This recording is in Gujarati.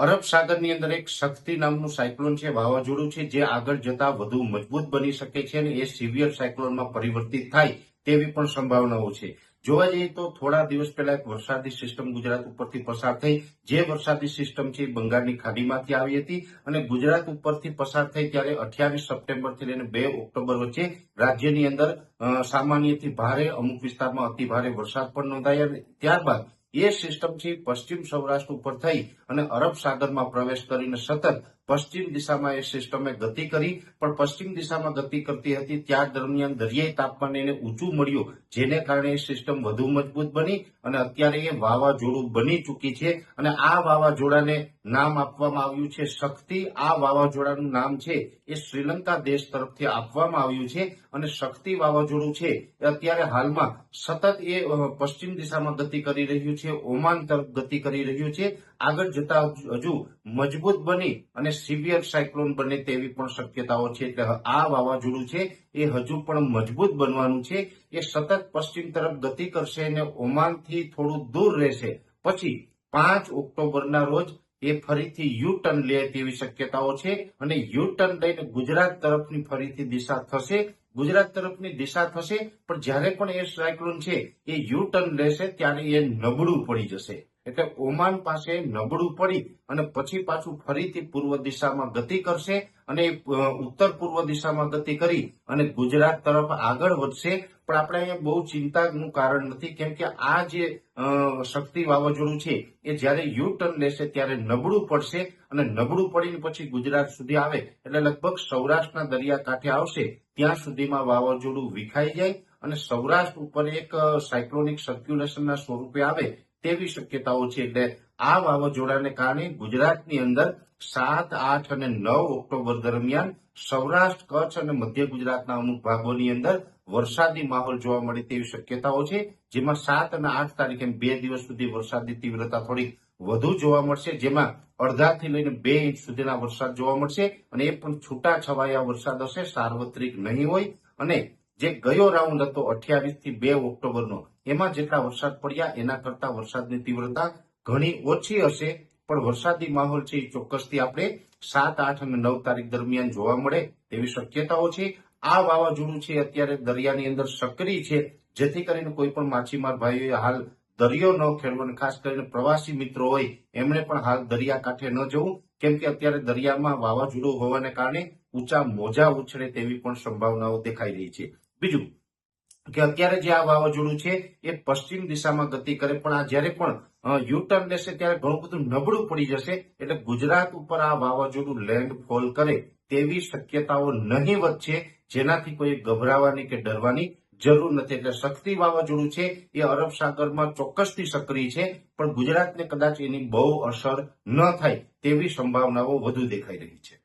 અરબ સાગરની અંદર એક શક્તિ નામનું સાયક્લોન છે, વાવાઝોડું છે, જે આગળ જતા વધુ મજબૂત બની શકે છે અને એ સિવિયર સાયક્લોનમાં પરિવર્તિત થાય તેવી પણ સંભાવનાઓ છે. જોવા જઈએ તો થોડા દિવસ પહેલા એક વરસાદી સિસ્ટમ ગુજરાત ઉપરથી પસાર થઈ. જે વરસાદી સિસ્ટમ છે બંગાળની ખાડીમાંથી આવી હતી અને ગુજરાત ઉપરથી પસાર થઈ ત્યારે અઠ્યાવીસ સપ્ટેમ્બરથી લઈને બે ઓક્ટોબર વચ્ચે રાજ્યની અંદર સામાન્યથી ભારે અમુક વિસ્તારમાં અતિ ભારે વરસાદ પણ નોંધાયા ત્યારબાદ એ સિસ્ટમ છે પશ્ચિમ સૌરાષ્ટ્ર ઉપર થઈ અને અરબ સાગરમાં પ્રવેશ કરીને સતત પશ્ચિમ દિશામાં એ સિસ્ટમે ગતિ કરી, પણ પશ્ચિમ દિશામાં ગતિ કરતી હતી, ત્યાર દરમિયાન દરિયાઈ તાપમાન એને ઊંચું મળ્યું, જેને કારણે સિસ્ટમ વધુ મજબૂત બની અને અત્યારે એ વાવાઝોડું બની ચૂકી છે અને આ વાવાઝોડાને નામ આપવામાં આવ્યું છે શક્તિ. આ વાવાઝોડાનું નામ છે એ શ્રીલંકા દેશ તરફથી આપવામાં આવ્યું છે અને શક્તિ વાવાઝોડું છે એ અત્યારે હાલમાં સતત એ પશ્ચિમ દિશામાં ગતિ કરી રહ્યું છે, ઓમાન તરફ ગતિ કરી રહ્યું છે. આગળ જતા હજુ મજબૂત બની અને સિવિયર સાયક્લોન બને તેવી પણ શક્યતાઓ છે. એટલે આ વાવાઝોડું છે એ હજુ પણ મજબૂત બનવાનું છે. એ સતત પશ્ચિમ તરફ ગતિ કરશે અને ઓમાનથી થોડું દૂર રહેશે. પછી પાંચ ઓક્ટોબરના રોજ એ ફરીથી યુ ટર્ન લે તેવી શક્યતાઓ છે અને યુ ટર્ન લઈને ગુજરાત તરફની ફરીથી દિશા થશે. ગુજરાત તરફની દિશા થશે, પણ જ્યારે પણ એ સાયક્લોન છે એ યુ ટર્ન લેશે ત્યારે એ નબળું પડી જશે. એટલે ઓમાન પાસે નબળું પડી અને પછી પાછું ફરીથી પૂર્વ દિશામાં ગતિ કરશે અને ઉત્તર પૂર્વ દિશામાં ગતિ કરી અને ગુજરાત તરફ આગળ વધશે. પણ આપણે અહીંયા બહુ ચિંતાનું કારણ નથી, કેમ કે આ જે શક્તિ વાવાઝોડું છે, એ જ્યારે યુ ટર્ન લેશે ત્યારે નબળું પડશે અને નબળું પડીને પછી ગુજરાત સુધી આવે. એટલે લગભગ સૌરાષ્ટ્રના દરિયાકાંઠે આવશે, ત્યાં સુધીમાં વાવાઝોડું વિખાઈ જાય અને સૌરાષ્ટ્ર ઉપર એક સાયક્લોનિક સર્ક્યુલેશનના સ્વરૂપે આવે તેવી શક્યતાઓ છે. એટલે આ વાવાઝોડાને કારણે ગુજરાતની અંદર સાત, આઠ અને નવ ઓક્ટોબર દરમિયાન સૌરાષ્ટ્ર, કચ્છ અને મધ્ય ગુજરાતના અમુક ભાગોની અંદર વરસાદી માહોલ જોવા મળે તેવી શક્યતાઓ છે. જેમાં સાત અને આઠ તારીખે બે દિવસ સુધી વરસાદની તીવ્રતા થોડીક વધુ જોવા મળશે. જેમાં અડધાથી લઈને બે ઇંચ સુધીના વરસાદ જોવા મળશે. અને એ પણ છૂટા છવાયા વરસાદ હશે. સાર્વત્રિક નહીં હોય. અને જે ગયો રાઉન્ડ હતો અઠ્યાવીસથી બે ઓક્ટોબરનો, એમાં જેટલા વરસાદ પડ્યા, એના કરતા વરસાદની તીવ્રતા ઘણી ઓછી હશે, પણ વરસાદી માહોલ છે એ ચોક્કસથી આપણે સાત, આઠ અને નવ તારીખ દરમિયાન જોવા મળે તેવી શક્યતાઓ છે. આ વાવાઝોડું છે અત્યારે દરિયાની અંદર સક્રિય છે, જેથી કરીને કોઈ પણ માછીમાર ભાઈઓએ હાલ દરિયો ન ખેડવો ખાસ કરીને પ્રવાસી મિત્રો હોય, એમણે પણ હાલ દરિયા કાંઠે ન જવું, કેમ કે અત્યારે દરિયામાં વાવાઝોડું હોવાને કારણે ઊંચા મોજા ઉછળે તેવી પણ સંભાવનાઓ દેખાઈ રહી છે. બીજું કે અત્યારે જે આ વાવાઝોડું છે, એ પશ્ચિમ દિશામાં ગતિ કરે, પણ આ જ્યારે પણ યુટર્ન લેશે ત્યારે ઘણું બધું નબળું પડી જશે, એટલે ગુજરાત ઉપર આ વાવાઝોડું લેન્ડ ફોલ કરે તેવી શક્યતાઓ નહીવત છે જેનાથી કોઈ ગભરાવાની કે ડરવાની જરૂર નથી. એટલે શક્તિ વાવાઝોડું છે, એ અરબ સાગરમાં ચોક્કસથી સક્રિય છે, પણ ગુજરાતને કદાચ એની બહુ અસર ન થાય તેવી સંભાવનાઓ વધુ દેખાઈ રહી છે.